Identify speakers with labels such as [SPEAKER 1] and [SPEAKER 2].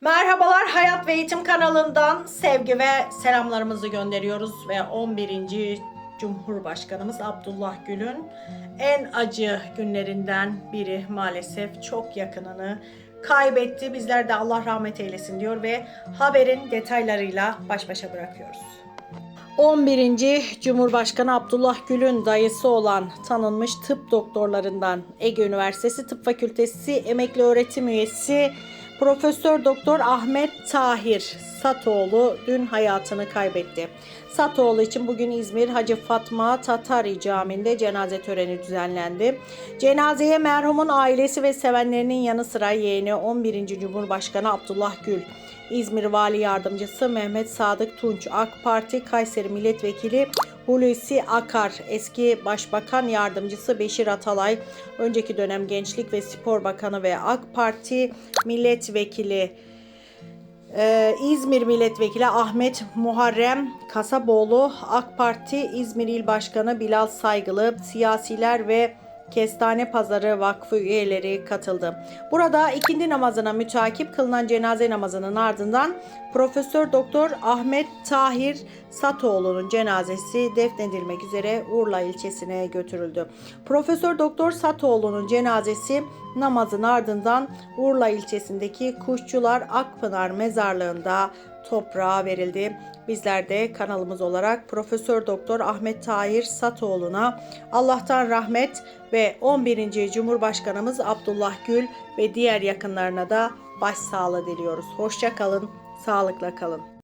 [SPEAKER 1] Merhabalar Hayat ve Eğitim kanalından sevgi ve selamlarımızı gönderiyoruz ve 11. Cumhurbaşkanımız Abdullah Gül'ün en acı günlerinden biri maalesef çok yakınını kaybetti. Bizler de Allah rahmet eylesin diyor ve haberin detaylarıyla baş başa bırakıyoruz. 11. Cumhurbaşkanı Abdullah Gül'ün dayısı olan tanınmış tıp doktorlarından Ege Üniversitesi Tıp Fakültesi emekli öğretim üyesi Profesör Doktor Ahmet Tahir Satoğlu dün hayatını kaybetti. Satoğlu için bugün İzmir Hacı Fatma Tatari Camii'nde cenaze töreni düzenlendi. Cenazeye merhumun ailesi ve sevenlerinin yanı sıra yeğeni 11. Cumhurbaşkanı Abdullah Gül, İzmir Vali Yardımcısı Mehmet Sadık Tunç, AK Parti Kayseri Milletvekili Hulusi Akar, eski Başbakan Yardımcısı Beşir Atalay, önceki dönem Gençlik ve Spor Bakanı ve AK Parti Milletvekili ee, İzmir Milletvekili Ahmet Muharrem Kasaboğlu, AK Parti İzmir İl Başkanı Bilal Saygılı, siyasiler ve Kestane Pazarı Vakfı üyeleri katıldı. Burada ikindi namazına mütakip kılınan cenaze namazının ardından Profesör Doktor Ahmet Tahir Satoğlu'nun cenazesi defnedilmek üzere Urla ilçesine götürüldü. Profesör Doktor Satoğlu'nun cenazesi namazın ardından Urla ilçesindeki Kuşçular Akpınar mezarlığında toprağa verildi. Bizler de kanalımız olarak Profesör Doktor Ahmet Tahir Satoğlu'na Allah'tan rahmet ve 11. Cumhurbaşkanımız Abdullah Gül ve diğer yakınlarına da başsağlığı diliyoruz. Hoşça kalın, sağlıkla kalın.